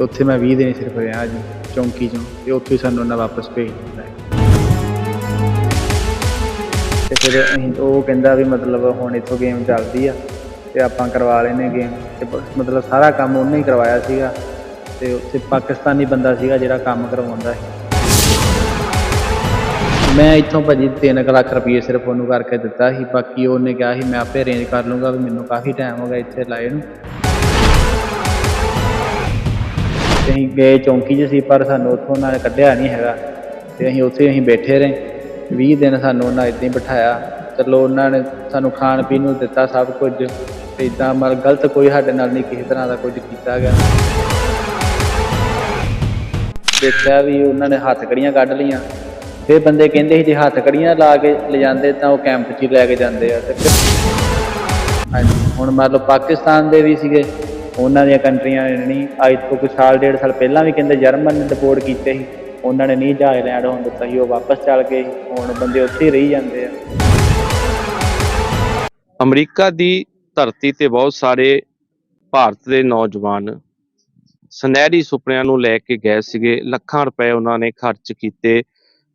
ਉੱਥੇ ਮੈਂ 20 ਦਿਨ ਸਿਰਫ ਰਿਹਾ ਜੀ, ਚੌਂਕੀ 'ਚੋਂ, ਤੇ ਉੱਥੇ ਸਾਨੂੰ ਉਹਨਾਂ ਵਾਪਸ ਭੇਜ ਦਿੱਤਾ ਹੈ ਤੇ ਫਿਰ ਅਸੀਂ ਉਹ ਕਹਿੰਦਾ ਵੀ ਮਤਲਬ ਹੁਣ ਇੱਥੋਂ ਗੇਮ ਚੱਲਦੀ ਆ, ਤੇ ਆਪਾਂ ਕਰਵਾ ਲੈਨੇ ਗੇਮ ਤੇ ਮਤਲਬ ਸਾਰਾ ਕੰਮ ਉਹਨੇ ਹੀ ਕਰਵਾਇਆ ਸੀਗਾ, ਤੇ ਉੱਥੇ ਪਾਕਿਸਤਾਨੀ ਬੰਦਾ ਸੀਗਾ ਜਿਹੜਾ ਕੰਮ ਕਰਵਾਉਂਦਾ ਸੀ। ਮੈਂ ਇੱਥੋਂ ਭਾਜੀ 3 ਲੱਖ ਰੁਪਏ ਸਿਰਫ ਉਹਨੂੰ ਕਰਕੇ ਦਿੱਤਾ ਸੀ, ਬਾਕੀ ਉਹਨੇ ਕਿਹਾ ਸੀ, ਮੈਂ ਆਪੇ ਅਰੇਂਜ ਕਰ ਲੂੰਗਾ ਵੀ ਮੈਨੂੰ ਕਾਫੀ ਟਾਈਮ ਹੋ ਗਿਆ ਇੱਥੇ ਲਾਏ ਨੂੰ। ਤੇ ਅਸੀਂ ਗਏ ਚੌਂਕੀ 'ਚ ਸੀ, ਪਰ ਸਾਨੂੰ ਉੱਥੋਂ ਉਹਨਾਂ ਨੇ ਕੱਢਿਆ ਨਹੀਂ ਹੈਗਾ ਤੇ ਅਸੀਂ ਉੱਥੇ ਅਸੀਂ ਬੈਠੇ ਰਹੇ। 20 ਦਿਨ ਸਾਨੂੰ ਉਹਨਾਂ ਇੱਦਾਂ ਹੀ ਬਿਠਾਇਆ। ਚਲੋ ਉਹਨਾਂ ਨੇ ਸਾਨੂੰ ਖਾਣ ਪੀਣ ਨੂੰ ਦਿੱਤਾ ਸਭ ਕੁਝ ਤੇ ਇਦਾਂ ਮਤਲਬ ਗਲਤ ਕੋਈ ਸਾਡੇ ਨਾਲ ਨਹੀਂ ਕਿਸੇ ਤਰ੍ਹਾਂ ਦਾ ਕੁਝ ਕੀਤਾ ਗਿਆ। ਦੇਖਿਆ ਵੀ ਉਹਨਾਂ ਨੇ ਹੱਥ ਕੜੀਆਂ ਕੱਢ ਲਈਆਂ। ਫਿਰ ਬੰਦੇ ਕਹਿੰਦੇ ਸੀ ਜੇ ਹੱਥ ਕੜੀਆਂ ਲਾ ਕੇ ਲਿਜਾਂਦੇ ਤਾਂ ਉਹ ਕੈਂਪ 'ਚ ਹੀ ਲੈ ਕੇ ਜਾਂਦੇ ਆ ਤੇ ਹਾਂਜੀ, ਹੁਣ ਮੰਨ ਲਓ ਪਾਕਿਸਤਾਨ ਦੇ ਵੀ ਸੀਗੇ। ਉਹਨਾਂ ਦੀਆਂ ਕੰਟਰੀਆਂ ਨੇ ਨਹੀਂ, ਅੱਜ ਤੋਂ ਕੁਝ ਸਾਲ, ਡੇਢ ਸਾਲ ਪਹਿਲਾਂ ਵੀ ਕਹਿੰਦੇ ਜਰਮਨ ਨੇ ਡਿਪੋਰਟ ਕੀਤੇ ਸੀ। ਉਹਨਾਂ ਨੇ ਨਹੀਂ ਜਹਾਜ਼ ਲੈਂਡ ਹੋਣ ਦਿੱਤਾ ਸੀ, ਉਹ ਵਾਪਸ ਚੱਲ ਗਏ ਹੁਣ ਬੰਦੇ ਉੱਥੇ ਹੀ ਰਹੀ ਜਾਂਦੇ ਆ। ਅਮਰੀਕਾ ਦੀ ਧਰਤੀ ਤੇ ਬਹੁਤ ਸਾਰੇ ਭਾਰਤ ਦੇ ਨੌਜਵਾਨ ਸੁਨਹਿਰੀ ਸੁਪਨਿਆਂ ਨੂੰ ਲੈ ਕੇ ਗਏ ਸੀਗੇ। ਲੱਖਾਂ ਰੁਪਏ ਉਹਨਾਂ ਨੇ ਖਰਚ ਕੀਤੇ।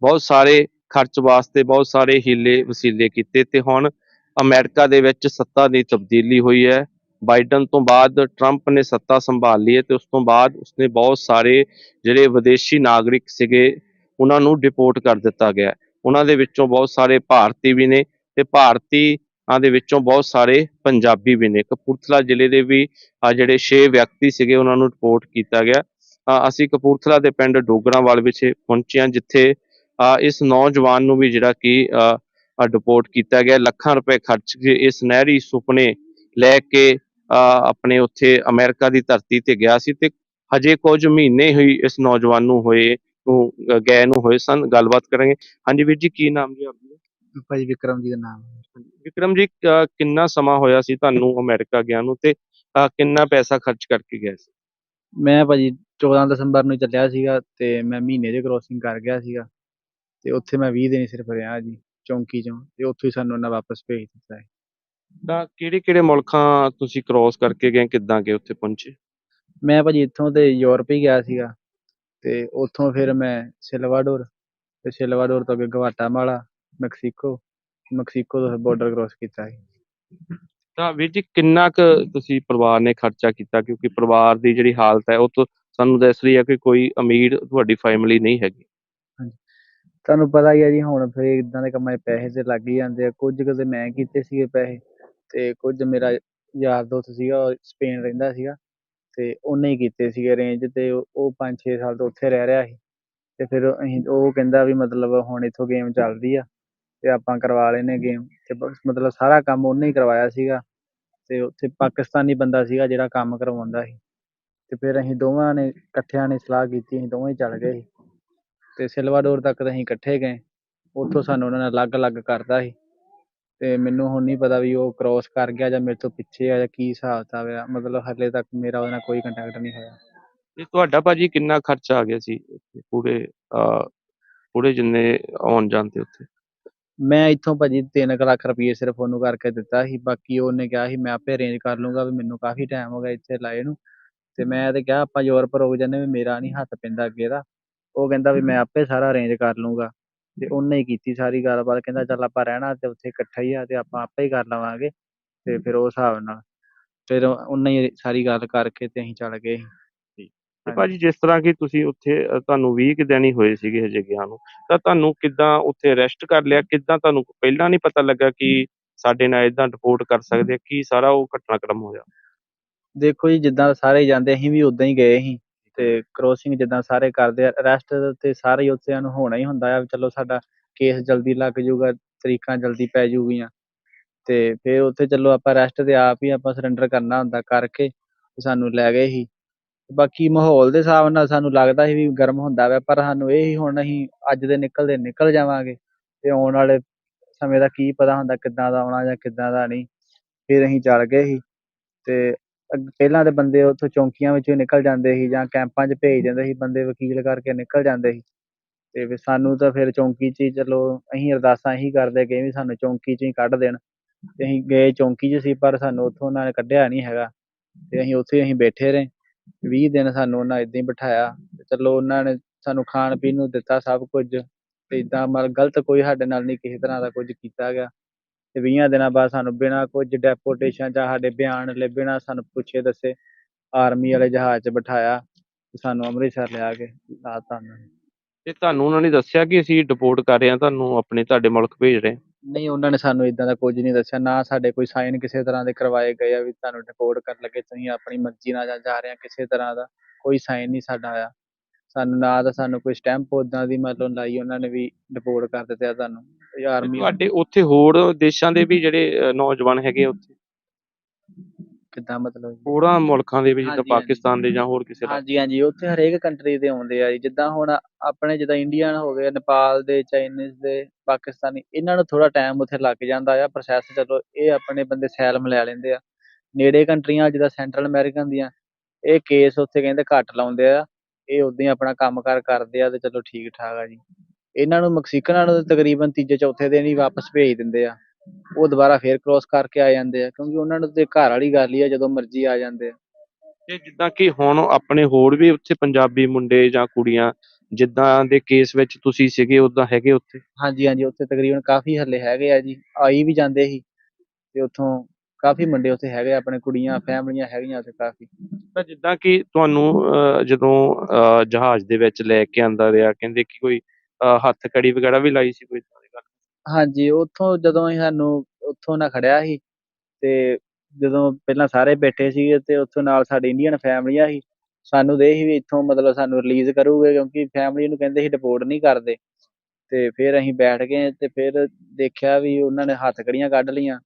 ਬਹੁਤ ਸਾਰੇ ਖਰਚ ਵਾਸਤੇ, ਬਹੁਤ ਸਾਰੇ ਹੀਲੇ ਵਸੀਲੇ ਕੀਤੇ ਤੇ ਹੁਣ ਅਮਰੀਕਾ ਦੇ ਵਿੱਚ ਸੱਤਾ ਦੀ ਤਬਦੀਲੀ ਹੋਈ ਹੈ। ਬਾਈਡਨ ਤੋਂ ਬਾਅਦ ਟਰੰਪ ਨੇ ਸੱਤਾ ਸੰਭਾਲ ਲਈ ਹੈ ਤੇ ਉਸ ਤੋਂ ਬਾਅਦ ਉਸਨੇ ਬਹੁਤ ਸਾਰੇ ਜਿਹੜੇ ਵਿਦੇਸ਼ੀ ਨਾਗਰਿਕ ਸੀਗੇ, ਉਹਨਾਂ ਨੂੰ ਡਿਪੋਰਟ ਕਰ ਦਿੱਤਾ ਗਿਆ ਉਹਨਾਂ ਦੇ ਵਿੱਚੋਂ ਬਹੁਤ ਸਾਰੇ ਭਾਰਤੀ ਵੀ ਨੇ ਤੇ ਭਾਰਤੀ ਆ ਦੇ ਵਿੱਚੋਂ ਬਹੁਤ ਸਾਰੇ ਪੰਜਾਬੀ ਵੀ ਨੇ। ਕਪੂਰਥਲਾ ਜ਼ਿਲ੍ਹੇ ਦੇ ਵੀ ਆ ਜਿਹੜੇ 6 ਵਿਅਕਤੀ ਸੀਗੇ, ਉਹਨਾਂ ਨੂੰ ਰਿਪੋਰਟ ਕੀਤਾ ਗਿਆ। ਅਸੀਂ ਕਪੂਰਥਲਾ ਦੇ ਪਿੰਡ ਡੋਗਰਾਂਵਾਲ ਵਿਖੇ ਪਹੁੰਚੇ ਹਾਂ, ਜਿੱਥੇ ਇਸ ਨੌਜਵਾਨ ਨੂੰ ਵੀ ਜਿਹੜਾ ਕਿ ਡਿਪੋਰਟ ਕੀਤਾ ਗਿਆ। ਲੱਖਾਂ ਰੁਪਏ ਖਰਚ ਕੇ ਇਸ ਨਹਿਰੀ ਸੁਪਨੇ ਲੈ ਕੇ ਆਪਣੇ ਉੱਥੇ ਅਮਰੀਕਾ ਦੀ ਧਰਤੀ ਤੇ ਗਿਆ ਸੀ ਤੇ ਹਜੇ ਕੁਝ ਮਹੀਨੇ ਹੀ ਇਸ ਨੌਜਵਾਨ ਨੂੰ ਹੋਏ ਨੂੰ ਗਏ ਨੂੰ ਹੋਏ ਸਨ। ਗੱਲਬਾਤ ਕਰਾਂਗੇ। ਹਾਂਜੀ ਵੀਰ ਜੀ ਕੀ ਨਾਮ ਜੀ ਆਪਣਾ? ਭਾਜੀ ਵਿਕਰਮ ਜੀ ਦਾ ਨਾਮ ਹੈ। ਵਿਕਰਮ ਜੀ ਕਿੰਨਾ ਸਮਾਂ ਹੋਇਆ ਸੀ ਤੁਹਾਨੂੰ ਅਮਰੀਕਾ ਗਿਆ ਨੂੰ ਤੇ ਕਿੰਨਾ ਪੈਸਾ ਖਰਚ ਕਰਕੇ ਗਏ ਸੀ? ਮੈਂ ਭਾਜੀ 14 ਦਸੰਬਰ ਨੂੰ ਚੱਲਿਆ ਸੀਗਾ ਤੇ ਮੈਂ ਮਹੀਨੇ ਦੀ ਕ੍ਰੋਸਿੰਗ ਕਰ ਗਿਆ ਸੀਗਾ ਤੇ ਉੱਥੇ ਮੈਂ 20 ਦਿਨ ਸਿਰਫ ਰਿਹਾ ਜੀ ਚੌਂਕੀ 'ਚੋਂ ਤੇ ਉੱਥੋਂ ਹੀ ਸਾਨੂੰ ਉਹਨਾਂ ਵਾਪਸ ਭੇਜ ਦਿੱਤਾ ਹੈ ਤਾਂ ਕਿਹੜੇ ਕਿਹੜੇ ਮੁਲਕਾਂ ਤੁਸੀਂ ਕ੍ਰੋਸ ਕਰਕੇ ਗਏ ਕਿੱਦਾਂ ਗਏ ਉੱਥੇ ਪਹੁੰਚੇ? ਮੈਂ ਭਾਜੀ ਇੱਥੋਂ ਤੇ ਯੂਰਪ ਹੀ ਗਿਆ ਸੀਗਾ ਤੇ ਉੱਥੋਂ ਫਿਰ ਮੈਂ ਸਿਲਵਾਡੋਰ ਤੇ ਸਿਲਵਾਡੋਰ ਤੋਂ ਅੱਗੇ ਗਵਾਟਾਮਾਲਾ ਮੈਕਸੀਕੋ ਮੈਕਸੀਕੋ ਤੋਂ ਬਾਰਡਰ ਕ੍ਰੋਸ ਕੀਤਾ ਸੀ। ਤਾਂ ਵੀਰ ਜੀ ਕਿੰਨਾ ਕੁ ਤੁਸੀਂ ਪਰਿਵਾਰ ਨੇ ਖਰਚਾ ਕੀਤਾ? ਕਿਉਂਕਿ ਪਰਿਵਾਰ ਦੀ ਜਿਹੜੀ ਹਾਲਤ ਹੈ ਉਹ ਤੋਂ ਸਾਨੂੰ ਦੱਸ ਰਹੀ ਹੈ ਕਿ ਕੋਈ ਅਮੀਰ ਤੁਹਾਡੀ ਫੈਮਿਲੀ ਨਹੀਂ ਹੈਗੀ। ਤੁਹਾਨੂੰ ਪਤਾ ਹੀ ਹੈ ਜੀ ਹੁਣ ਫਿਰ ਇਦਾਂ ਦੇ ਕੰਮਾਂ 'ਚ ਪੈਸੇ ਤੇ ਲੱਗ ਹੀ ਜਾਂਦੇ ਆ। ਕੁਝ ਕੁ ਤੇ ਮੈਂ ਕੀਤੇ ਸੀਗੇ ਪੈਸੇ। ਤੇ ਕੁਝ ਮੇਰਾ ਯਾਰ ਦੋਸਤ ਸੀਗਾ, ਉਹ ਸਪੇਨ ਰਹਿੰਦਾ ਸੀਗਾ ਤੇ ਉਹਨੇ ਹੀ ਕੀਤੇ ਸੀਗੇ ਅਰੇਂਜ ਤੇ ਉਹ- ਉਹ 5-6 ਸਾਲ ਤੋਂ ਉੱਥੇ ਰਹਿ ਰਿਹਾ ਸੀ ਤੇ ਫਿਰ ਅਸੀਂ ਉਹ ਕਹਿੰਦਾ ਵੀ ਮਤਲਬ ਹੁਣ ਇੱਥੋਂ ਗੇਮ ਚੱਲਦੀ ਆ ਤੇ ਆਪਾਂ ਕਰਵਾ ਲੈਨੇ ਗੇਮ ਤੇ ਬਸ ਮਤਲਬ ਸਾਰਾ ਕੰਮ ਉਹਨੇ ਹੀ ਕਰਵਾਇਆ ਸੀਗਾ ਤੇ ਉੱਥੇ ਪਾਕਿਸਤਾਨੀ ਬੰਦਾ ਸੀਗਾ ਜਿਹੜਾ ਕੰਮ ਕਰਵਾਉਂਦਾ ਸੀ ਤੇ ਫਿਰ ਅਸੀਂ ਦੋਵਾਂ ਨੇ, ਇਕੱਠਿਆਂ ਨੇ ਸਲਾਹ ਕੀਤੀ, ਅਸੀਂ ਦੋਵੇਂ ਚੱਲ ਗਏ ਸੀ ਤੇ ਸਿਲਵਾਡੋਰ ਤੱਕ ਤਾਂ ਅਸੀਂ ਇਕੱਠੇ ਗਏ, ਉੱਥੋਂ ਸਾਨੂੰ ਉਹਨਾਂ ਨੇ ਅਲੱਗ-ਅਲੱਗ ਕਰਤਾ ਸੀ। ਤੇ ਮੈਨੂੰ ਹੁਣ ਨਹੀਂ ਪਤਾ ਵੀ ਉਹ ਕ੍ਰੋਸ ਕਰ ਗਿਆ ਜਾਂ ਮੇਰੇ ਤੋਂ ਪਿੱਛੇ ਆ ਜਾਂ ਕੀ ਹਿਸਾਬ ਕਿਤਾਬ ਆ। ਮਤਲਬ ਹਾਲੇ ਤੱਕ ਮੇਰਾ ਉਹਦੇ ਨਾਲ ਕੋਈ ਕੰਟੈਕਟ ਨਹੀਂ ਹੋਇਆ। ਤੇ ਤੁਹਾਡਾ ਭਾਜੀ ਕਿੰਨਾ ਖਰਚਾ ਆ ਗਿਆ ਸੀ ਉੱਥੇ ਪੂਰੇ ਅਹ ਪੂਰੇ ਜਿੰਨੇ ਆਉਣ ਤੇ ਉੱਥੇ? ਮੈਂ ਇੱਥੋਂ ਭਾਜੀ 3 ਲੱਖ ਰੁਪਏ ਸਿਰਫ ਉਹਨੂੰ ਕਰਕੇ ਦਿੱਤਾ ਸੀ। ਬਾਕੀ ਉਹਨੇ ਕਿਹਾ ਸੀ ਮੈਂ ਆਪੇ ਅਰੇਂਜ ਕਰ ਲੂੰਗਾ ਵੀ ਮੈਨੂੰ ਕਾਫੀ ਟਾਈਮ ਹੋ ਗਿਆ ਇੱਥੇ ਲਾਏ ਨੂੰ। ਤੇ ਮੈਂ ਤੇ ਕਿਹਾ ਆਪਾਂ ਯੂਰਪ ਰੁਕ ਜਾਂਦੇ ਵੀ ਮੇਰਾ ਨਹੀਂ ਹੱਥ ਪੈਂਦਾ ਅੱਗੇ ਦਾ। ਉਹ ਕਹਿੰਦਾ ਵੀ ਮੈਂ ਆਪੇ ਸਾਰਾ ਅਰੇਂਜ ਕਰ ਲੂੰਗਾ ਤੇ ਉਹਨੇ ਹੀ ਕੀਤੀ ਸਾਰੀ ਗੱਲਬਾਤ ਕਹਿੰਦਾ ਚੱਲ ਆਪਾਂ ਰਹਿਣਾ ਤੇ ਉੱਥੇ ਇਕੱਠਾ ਹੀ ਆ ਤੇ ਆਪਾਂ ਆਪੇ ਹੀ ਕਰ ਲਵਾਂਗੇ ਤੇ ਫਿਰ ਉਹ ਹਿਸਾਬ ਨਾਲ ਫਿਰ ਉਹਨੇ ਹੀ ਸਾਰੀ ਗੱਲ ਕਰਕੇ ਤੇ ਅਸੀਂ ਚੱਲ ਗਏ। ਤੇ ਭਾਜੀ ਜਿਸ ਤਰ੍ਹਾਂ ਕਿ ਤੁਸੀਂ ਉੱਥੇ ਤੁਹਾਨੂੰ 20 ਕੁ ਦਿਨ ਹੀ ਹੋਏ ਸੀਗੇ ਹਜੇ ਗਿਆ ਨੂੰ ਤਾਂ ਤੁਹਾਨੂੰ ਕਿੱਦਾਂ ਉੱਥੇ ਅਰੈਸਟ ਕਰ ਲਿਆ? ਕਿੱਦਾਂ ਤੁਹਾਨੂੰ ਪਹਿਲਾਂ ਨਹੀਂ ਪਤਾ ਲੱਗਾ ਕਿ ਸਾਡੇ ਨਾਲ ਇਦਾਂ ਰਿਪੋਰਟ ਕਰ ਸਕਦੇ ਆ? ਕੀ ਸਾਰਾ ਉਹ ਘਟਨਾਕ੍ਰਮ ਹੋਇਆ? ਦੇਖੋ ਜੀ ਜਿੱਦਾਂ ਸਾਰੇ ਜਾਂਦੇ ਅਸੀਂ ਵੀ ਉਦਾਂ ਹੀ ਗਏ ਸੀ। ਤੇ ਕ੍ਰੋਸਿੰਗ ਜਿੱਦਾਂ ਸਾਰੇ ਕਰਦੇ ਆ ਅਰੈਸਟ ਤੇ ਸਾਰੇ ਹੀ ਉੱਥੇ ਨੂੰ ਹੋਣਾ ਹੀ ਹੁੰਦਾ ਆ ਚਲੋ ਸਾਡਾ ਕੇਸ ਜਲਦੀ ਲੱਗ ਜੂਗਾ ਤਰੀਕਾਂ ਜਲਦੀ ਪੈ ਜੂਗੀਆਂ ਤੇ ਫਿਰ ਉੱਥੇ ਚਲੋ ਆਪਾਂ ਅਰੈਸਟ ਤੇ ਆਪ ਹੀ ਆਪਾਂ ਸਰੈਂਡਰ ਕਰਨਾ ਹੁੰਦਾ ਕਰਕੇ ਸਾਨੂੰ ਲੈ ਗਏ ਸੀ। ਬਾਕੀ ਮਾਹੌਲ ਦੇ ਹਿਸਾਬ ਨਾਲ ਸਾਨੂੰ ਲੱਗਦਾ ਸੀ ਵੀ ਗਰਮ ਹੁੰਦਾ ਵਾ ਪਰ ਸਾਨੂੰ ਇਹ ਹੀ ਹੁਣ ਅਸੀਂ ਅੱਜ ਦੇ ਨਿਕਲਦੇ ਨਿਕਲ ਜਾਵਾਂਗੇ ਤੇ ਆਉਣ ਵਾਲੇ ਸਮੇਂ ਦਾ ਕੀ ਪਤਾ ਹੁੰਦਾ ਕਿੱਦਾਂ ਦਾ ਆਉਣਾ ਜਾਂ ਕਿੱਦਾਂ ਦਾ ਨਹੀਂ। ਫਿਰ ਅਸੀਂ ਚੱਲ ਗਏ ਸੀ ਤੇ ਪਹਿਲਾਂ ਦੇ ਬੰਦੇ ਉੱਥੋਂ ਚੌਂਕੀਆਂ ਵਿੱਚੋਂ ਨਿਕਲ ਜਾਂਦੇ ਸੀ ਜਾਂ ਕੈਂਪਾਂ 'ਚ ਭੇਜ ਦਿੰਦੇ ਸੀ, ਬੰਦੇ ਵਕੀਲ ਕਰਕੇ ਨਿਕਲ ਜਾਂਦੇ ਸੀ। ਤੇ ਫਿਰ ਸਾਨੂੰ ਤਾਂ ਫਿਰ ਚੌਂਕੀ 'ਚ ਹੀ ਚਲੋ ਅਸੀਂ ਅਰਦਾਸਾਂ ਇਹੀ ਕਰਦੇ ਗਏ ਵੀ ਸਾਨੂੰ ਚੌਂਕੀ 'ਚ ਹੀ ਕੱਢ ਦੇਣ। ਤੇ ਅਸੀਂ ਗਏ ਚੌਂਕੀ 'ਚ ਸੀ, ਪਰ ਸਾਨੂੰ ਉੱਥੋਂ ਉਹਨਾਂ ਨੇ ਕੱਢਿਆ ਨਹੀਂ ਹੈਗਾ। ਤੇ ਅਸੀਂ ਉੱਥੇ ਅਸੀਂ ਬੈਠੇ ਰਹੇ। 20 ਦਿਨ ਸਾਨੂੰ ਉਹਨਾਂ ਏਦਾਂ ਹੀ ਬਿਠਾਇਆ। ਤੇ ਚਲੋ ਉਹਨਾਂ ਨੇ ਸਾਨੂੰ ਖਾਣ ਪੀਣ ਨੂੰ ਦਿੱਤਾ ਸਭ ਕੁਝ। ਤੇ ਏਦਾਂ ਮਤਲਬ ਗਲਤ ਕੋਈ ਸਾਡੇ ਨਾਲ ਨਹੀਂ ਕਿਸੇ ਤਰ੍ਹਾਂ ਦਾ ਕੁਝ ਕੀਤਾ ਗਿਆ। ਤੇ 20 ਦਿਨਾਂ ਬਾਅਦ ਸਾਨੂੰ ਬਿਨਾਂ ਕੁਝ ਡੈਪੋਟੇਸ਼ਨ ਜਾਂ ਸਾਡੇ ਬਿਆਨ ਲੈ ਬਿਨਾਂ ਸਾਨੂੰ ਪੁੱਛੇ ਦੱਸੇ ਆਰਮੀ ਵਾਲੇ ਜਹਾਜ਼ 'ਚ ਬਿਠਾਇਆ ਤੇ ਸਾਨੂੰ ਅੰਮ੍ਰਿਤਸਰ ਲਿਆ ਕੇ ਲਾਤਾ ਉਹਨਾਂ ਨੇ। ਤੇ ਤੁਹਾਨੂੰ ਉਹਨਾਂ ਨੇ ਦੱਸਿਆ ਕਿ ਅਸੀਂ ਡਿਪੋਰਟ ਕਰ ਰਹੇ ਹਾਂ ਤੁਹਾਨੂੰ ਆਪਣੇ ਤੁਹਾਡੇ ਮੁਲਕ ਭੇਜ ਰਹੇ ਹਾਂ? ਨਹੀਂ ਉਹਨਾਂ ਨੇ ਸਾਨੂੰ ਇਦਾਂ ਦਾ ਕੁਝ ਨਹੀਂ ਦੱਸਿਆ ਨਾ ਸਾਡੇ ਕੋਈ ਸਾਈਨ ਕਿਸੇ ਤਰ੍ਹਾਂ ਦੇ ਕਰਵਾਏ ਗਏ ਆ ਵੀ ਤੁਹਾਨੂੰ ਡਿਪੋਰਟ ਕਰਨ ਲੱਗੇ ਤੁਸੀਂ ਆਪਣੀ ਮਰਜ਼ੀ ਨਾਲ ਜਾ- ਜਾ ਰਹੇ ਆ ਕਿਸੇ ਤਰ੍ਹਾਂ ਦਾ ਕੋਈ ਸਾਈਨ ਨਹੀਂ ਸਾਡਾ ਆਇਆ। ਸਾਨੂੰ ਨਾ ਤਾਂ ਸਾਨੂੰ ਕੋਈ ਸਟੈਂਪ ਉਦਾਂ ਦੀ ਮਤਲਬ ਲਾਈ ਉਹਨਾਂ ਨੇ ਵੀ ਡਿਪੋਰਟ ਕਰ ਦਿੱਤਾ ਤੁਹਾਨੂੰ। ਆਰਮੀ ਤੁਹਾਡੇ ਉੱਥੇ ਹੋਰ ਦੇਸ਼ਾਂ ਦੇ ਵੀ ਜਿਹੜੇ ਨੌਜਵਾਨ ਹੈਗੇ ਆ ਉੱਥੇ? ਕਿੱਦਾਂ ਮਤਲਬ ਜੀ? ਹੋਰਾਂ ਮੁਲਕਾਂ ਦੇ ਵੀ ਜਿੱਦਾਂ ਹਾਂਜੀ, ਹਾਂਜੀ। ਪਾਕਿਸਤਾਨ ਦੇ ਜਾਂ ਹੋਰ ਕਿਸੇ ਦਾ। ਹਾਂਜੀ ਹਾਂਜੀ ਉੱਥੇ ਹਰੇਕ ਕੰਟਰੀ ਦੇ ਆਉਂਦੇ ਆ ਜੀ। ਜਿੱਦਾਂ ਹੁਣ ਆਪਣੇ ਜਿੱਦਾਂ ਇੰਡੀਅਨ ਹੋ ਗਏ ਨੇਪਾਲ ਦੇ ਚਾਈਨੀਜ਼ ਦੇ ਪਾਕਿਸਤਾਨੀ ਇਹਨਾਂ ਨੂੰ ਥੋੜਾ ਟਾਈਮ ਉੱਥੇ ਲੱਗ ਜਾਂਦਾ ਆ। ਪ੍ਰੋਸੈਸ ਚਲੋ ਇਹ ਆਪਣੇ ਬੰਦੇ ਸੈਲਮ ਲੈ ਲੈਂਦੇ ਆ। ਨੇੜੇ ਕੰਟਰੀਆਂ ਜਿੱਦਾਂ ਸੈਂਟਰਲ ਅਮਰੀਕਨ ਦੀਆਂ ਇਹ ਕੇਸ ਉੱਥੇ ਕਹਿੰਦੇ ਘੱਟ ਲਾਉਂਦੇ ਆ। ਇਹ ਉਦਾਂ ਹੀ ਆਪਣਾ ਕੰਮਕਾਰ ਕਰਦੇ ਆ ਤੇ ਚਲੋ ਠੀਕ ਠਾਕ ਆ ਜੀ। ਇਹਨਾਂ ਨੂੰ ਮੈਕਸੀਕਨਾਂ ਨੂੰ ਤਕਰੀਬਨ ਤੀਜੇ ਚੌਥੇ ਦਿਨ ਹੀ ਵਾਪਸ ਭੇਜ ਦਿੰਦੇ ਆ। ਉਹ ਦੁਬਾਰਾ ਫੇਰ ਕ੍ਰੋਸ ਕਰਕੇ ਆ ਜਾਂਦੇ ਆ ਕਿਉਂਕਿ ਉਹਨਾਂ ਨੂੰ ਤੇ ਘਰ ਵਾਲੀ ਗੱਲ ਹੀ ਆ ਜਦੋਂ ਮਰਜ਼ੀ ਆ ਜਾਂਦੇ ਆ। ਤੇ ਜਿੱਦਾਂ ਕਿ ਹੁਣ ਆਪਣੇ ਹੋਰ ਵੀ ਉੱਥੇ ਪੰਜਾਬੀ ਮੁੰਡੇ ਜਾਂ ਕੁੜੀਆਂ ਜਿੱਦਾਂ ਦੇ ਕੇਸ ਵਿੱਚ ਤੁਸੀਂ ਸੀਗੇ ਉਦਾਂ ਹੈਗੇ ਉੱਥੇ? ਹਾਂਜੀ ਹਾਂਜੀ ਉੱਥੇ ਤਕਰੀਬਨ ਕਾਫੀ ਹੱਲੇ ਹੈਗੇ ਆ ਜੀ ਆਈ ਵੀ ਜਾਂਦੇ ਸੀ। ਤੇ ਉੱਥੋਂ ਕਾਫੀ ਮੁੰਡੇ ਉੱਥੇ ਹੈਗੇ ਆਪਣੇ ਕੁੜੀਆਂ ਫੈਮਲੀਆਂ ਹੈਗੀਆਂ ਉੱਥੇ ਕਾਫੀ। ਤਾਂ ਜਿੱਦਾਂ ਕਿ ਤੁਹਾਨੂੰ ਜਦੋਂ ਜਹਾਜ਼ ਦੇ ਵਿੱਚ ਲੈ ਕੇ ਆਂਦਾ ਰਿਹਾ ਕਹਿੰਦੇ ਕਿ ਕੋਈ ਹੱਥ ਕੜੀ ਵਗੈਰਾ ਵੀ ਲਾਈ ਸੀ ਕੋਈ ਏਦਾਂ ਦੀ ਗੱਲ? ਹਾਂਜੀ, ਉੱਥੋਂ ਜਦੋਂ ਅਸੀਂ ਸਾਨੂੰ ਉੱਥੋਂ ਨਾ ਖੜਿਆ ਸੀ ਤੇ ਜਦੋਂ ਪਹਿਲਾਂ ਸਾਰੇ ਬੈਠੇ ਸੀਗੇ ਤੇ ਉੱਥੋਂ ਨਾਲ ਸਾਡੀ ਇੰਡੀਅਨ ਫੈਮਲੀਆਂ ਸੀ, ਸਾਨੂੰ ਦੇ ਸੀ ਵੀ ਇੱਥੋਂ ਮਤਲਬ ਸਾਨੂੰ ਰਿਲੀਜ਼ ਕਰੂਗੇ ਕਿਉਂਕਿ ਫੈਮਲੀ ਨੂੰ ਕਹਿੰਦੇ ਸੀ ਡਿਪੋਰਟ ਨਹੀਂ ਕਰਦੇ। ਤੇ ਫਿਰ ਅਸੀਂ ਬੈਠ ਗਏ ਤੇ ਫਿਰ ਦੇਖਿਆ ਵੀ ਉਹਨਾਂ ਨੇ ਹੱਥ ਕੜੀਆਂ ਕੱਢ ਲਈਆਂ।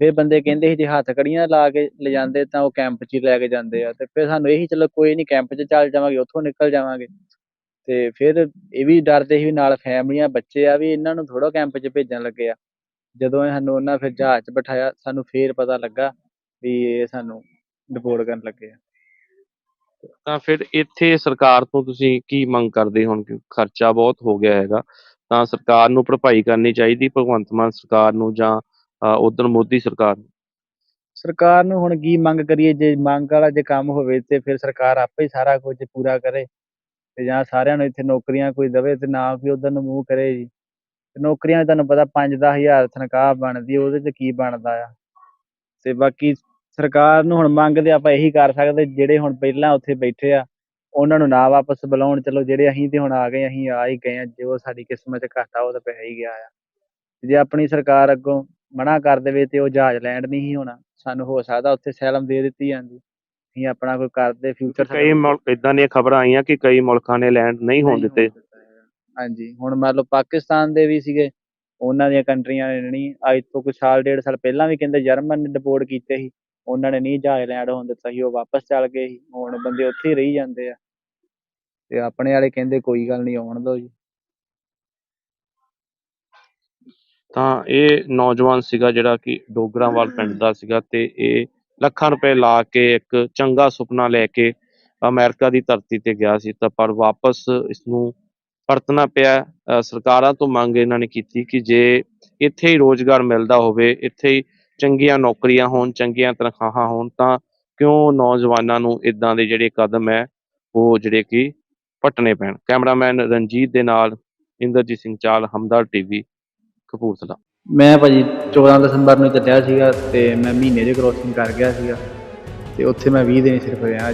ਫਿਰ ਬੰਦੇ ਕਹਿੰਦੇ ਸੀ ਜੇ ਹੱਥ ਕੜੀਆਂ ਲਾ ਕੇ ਲਿਜਾਂਦੇ ਤਾਂ ਉਹ ਕੈਂਪ 'ਚ ਹੀ ਲੈ ਕੇ ਜਾਂਦੇ ਆ ਤੇ ਫਿਰ ਸਾਨੂੰ ਇਹੀ ਚਲੋ ਕੋਈ ਨਹੀਂ ਕੈਂਪ 'ਚ ਚੱਲ ਜਾਵਾਂਗੇ, ਉੱਥੋਂ ਨਿਕਲ ਜਾਵਾਂਗੇ। ਤੇ ਫਿਰ ਇਹ ਵੀ ਡਰਦੇ ਸੀ ਵੀ ਨਾਲ ਫੈਮਲੀਆਂ ਬੱਚੇ ਆ ਵੀ ਇਹਨਾਂ ਨੂੰ ਥੋੜਾ ਕੈਂਪ 'ਚ ਭੇਜਣ ਲੱਗੇ ਆ। ਜਦੋਂ ਸਾਨੂੰ ਉਹਨਾਂ ਫਿਰ ਜਹਾਜ਼ 'ਚ ਬਿਠਾਇਆ ਸਾਨੂੰ ਫੇਰ ਪਤਾ ਲੱਗਾ ਵੀ ਇਹ ਸਾਨੂੰ ਡਿਪੋਰਟ ਕਰਨ ਲੱਗੇ ਆ। ਤਾਂ ਫਿਰ ਇੱਥੇ ਸਰਕਾਰ ਤੋਂ ਤੁਸੀਂ ਕੀ ਮੰਗ ਕਰਦੇ ਹੋ? ਕਿ ਖਰਚਾ ਬਹੁਤ ਹੋ ਗਿਆ ਹੈਗਾ। ਤਾਂ ਸਰਕਾਰ ਨੂੰ ਭਰਪਾਈ ਕਰਨੀ ਚਾਹੀਦੀ ਭਗਵੰਤ ਮਾਨ ਸਰਕਾਰ ਨੂੰ ਜਾਂ ਉਧਰ ਮੋਦੀ ਸਰਕਾਰ ਨੂੰ? ਸਰਕਾਰ ਨੂੰ ਹੁਣ ਕੀ ਮੰਗ ਕਰੀਏ? ਜੇ ਮੰਗ ਵਾਲਾ ਜੇ ਕੰਮ ਹੋਵੇ ਤੇ ਫਿਰ ਸਰਕਾਰ ਆਪੇ ਹੀ ਸਾਰਾ ਕੁਝ ਪੂਰਾ ਕਰੇ। ਤੇ ਜਾਂ ਸਾਰਿਆਂ ਨੂੰ ਇੱਥੇ ਨੌਕਰੀਆਂ ਕੋਈ ਦੇਵੇ ਤੇ ਨਾ ਕੋਈ ਉਧਰ ਨੂੰ ਮੂੰਹ ਕਰੇ ਜੀ। ਤੇ ਨੌਕਰੀਆਂ ਤੁਹਾਨੂੰ ਪਤਾ 5-10 ਹਜ਼ਾਰ ਤਨਖਾਹ ਬਣਦੀ, ਉਹਦੇ 'ਚ ਕੀ ਬਣਦਾ ਆ। ਤੇ ਬਾਕੀ ਸਰਕਾਰ ਨੂੰ ਹੁਣ ਮੰਗ ਤੇ ਆਪਾਂ ਇਹੀ ਕਰ ਸਕਦੇ, ਜਿਹੜੇ ਹੁਣ ਪਹਿਲਾਂ ਉੱਥੇ ਬੈਠੇ ਆ, ਉਹਨਾਂ ਨੂੰ ਨਾ ਵਾਪਸ ਬੁਲਾਉਣ, ਚਲੋ ਜਿਹੜੇ ਅਸੀਂ ਤੇ ਹੁਣ ਆ ਗਏ, ਅਸੀਂ ਆ ਹੀ ਗਏ ਆ, ਜੋ ਸਾਡੀ ਕਿਸਮਤ 'ਚ ਘਾਟਾ ਉਹ ਤਾਂ ਪੈ ਹੀ ਗਿਆ ਆ। ਜੇ ਆਪਣੀ ਸਰਕਾਰ ਅੱਗੋਂ ਮਨਾ ਕਰ ਦੇਵੇ ਤੇ ਉਹ ਜਹਾਜ਼ ਲੈਂਡ ਨਹੀਂ ਸੀ ਹੋਣਾ, ਸਾਨੂੰ ਹੋ ਸਕਦਾ ਉੱਥੇ ਸੈਲਮ ਦੇ ਦਿੱਤੀ ਜਾਂਦੀ। ਅਸੀਂ ਆਪਣਾ ਕੋਈ ਕਰਦੇ ਫਿਊਚਰ ਕਈ ਮੁਲਕ ਇਦਾਂ ਦੀਆਂ ਖਬਰਾਂ ਆਈਆਂ ਕਿ ਕਈ ਮੁਲਕਾਂ ਨੇ ਲੈਂਡ ਨਹੀਂ ਹੋਣ ਦਿੱਤੇ। ਹਾਂਜੀ ਹੁਣ ਮੰਨ ਲਓ ਪਾਕਿਸਤਾਨ ਦੇ ਵੀ ਸੀਗੇ ਉਹਨਾਂ ਦੀਆਂ ਕੰਟਰੀਆਂ ਨੇ ਨਹੀਂ ਅੱਜ ਤੋਂ ਕੁਝ ਸਾਲ ਡੇਢ ਸਾਲ ਪਹਿਲਾਂ ਵੀ ਕਹਿੰਦੇ ਜਰਮਨ ਨੇ ਡਿਪੋਰਟ ਕੀਤੇ ਸੀ ਉਹਨਾਂ ਨੇ ਨਹੀਂ ਜਹਾਜ਼ ਲੈਂਡ ਹੋਣ ਦਿੱਤਾ ਸੀ ਉਹ ਵਾਪਸ ਚੱਲ ਗਏ ਸੀ ਹੁਣ ਬੰਦੇ ਉੱਥੇ ਹੀ ਰਹੀ ਜਾਂਦੇ ਆ। ਤੇ ਆਪਣੇ ਵਾਲੇ ਕਹਿੰਦੇ ਕੋਈ ਗੱਲ ਨਹੀਂ ਆਉਣ ਦਿਓ ਜੀ। ਤਾਂ ਇਹ ਨੌਜਵਾਨ ਸੀਗਾ ਜਿਹੜਾ ਕਿ ਡੋਗਰਾਵਾਲ ਪਿੰਡ ਦਾ ਸੀਗਾ ਤੇ ਇਹ ਲੱਖਾਂ ਰੁਪਏ ਲਾ ਕੇ ਇੱਕ ਚੰਗਾ ਸੁਪਨਾ ਲੈ ਕੇ ਅਮਰੀਕਾ ਦੀ ਧਰਤੀ ਤੇ ਗਿਆ ਸੀ। ਤਾਂ ਪਰ ਵਾਪਸ ਇਸ ਨੂੰ ਪਰਤਣਾ ਪਿਆ। ਸਰਕਾਰਾਂ ਤੋਂ ਮੰਗ ਇਹਨਾਂ ਨੇ ਕੀਤੀ ਕਿ ਜੇ ਇੱਥੇ ਹੀ ਰੋਜ਼ਗਾਰ ਮਿਲਦਾ ਹੋਵੇ, ਇੱਥੇ ਹੀ ਚੰਗੀਆਂ ਨੌਕਰੀਆਂ ਹੋਣ, ਚੰਗੀਆਂ ਤਨਖਾਹਾਂ ਹੋਣ, ਤਾਂ ਕਿਉਂ ਨੌਜਵਾਨਾਂ ਨੂੰ ਇਦਾਂ ਦੇ ਜਿਹੜੇ ਕਦਮ ਹੈ, ਉਹ ਜਿਹੜੇ ਕਿ ਪੱਟਣੇ ਪੈਣ? ਕੈਮਰਾਮੈਨ ਰਣਜੀਤ ਦੇ ਨਾਲ ਇੰਦਰਜੀਤ ਸਿੰਘ ਚਾਲ ਹਮਦਰ ਟੀਵੀ, ਕਪੂਰਥਲਾ। ਮੈਂ ਭਾਜੀ 14 ਦਸੰਬਰ ਨੂੰ ਚੱਲਿਆ ਸੀਗਾ ਤੇ ਮੈਂ ਮਹੀਨੇ ਦੀ ਕ੍ਰੋਸਿੰਗ ਕਰ ਗਿਆ ਸੀਗਾ ਤੇ ਉੱਥੇ ਮੈਂ 20 ਦਿਨ ਸਿਰਫ ਰਿਹਾ